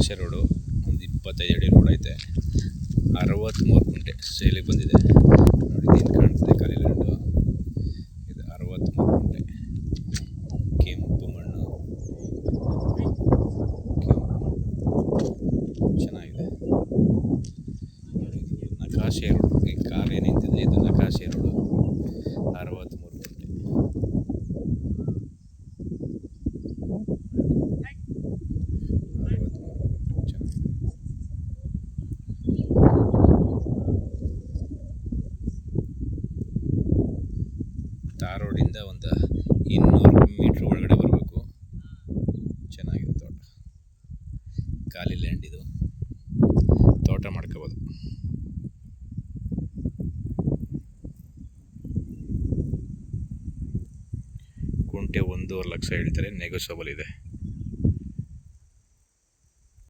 ನಕಾಶೆ road ಒಂದು ಇಪ್ಪತ್ತೈದು ಅಡಿ ರೋಡ್ ಐತೆ. ಅರವತ್ತ್ಮೂರು ಗುಂಟೆ ಸೇಲಿಗೆ ಬಂದಿದೆ. ನೋಡಿ ಕಾಣ್ತಿದೆ ಖಾಲಿ ಲ್ಯಾಂಡು ಇದು ಅರವತ್ತ್ಮೂರು ಗುಂಟೆ. ಕೆಂಪು ಮಣ್ಣು. ಕೆಂಪು ಮಣ್ಣು. ಚೆನ್ನಾಗಿದೆ. ನಕಾಶೆ ರೋಡು. ಈ ಕಾರ್ ಏನು ನಿಂತಿದೆ ಇದು ನಕಾಶೆ ರೋಡು ಅರವತ್ತ್ಮೂರು ಗುಂಟೆ ಅರವತ್ತ್ಮೂರು ಗುಂಟೆ ಚೆನ್ನಾಗಿದೆ ತಾರ್ ರೋಡಿಂದ ಒಂದು ಇನ್ನೂರು ಮೀಟ್ರ್ ಒಳಗಡೆ ಬರಬೇಕು. ಚೆನ್ನಾಗಿದೆ ತೋಟ. ಖಾಲಿ ಲ್ಯಾಂಡ್ ಇದು. ತೋಟ ಮಾಡ್ಕೋಬೋದು. ಕುಂಟೆ ಒಂದೂವರೆ ಲಕ್ಷ ಹೇಳ್ತಾರೆ ನೆಗೋಸಬಲ್ ಇದೆ.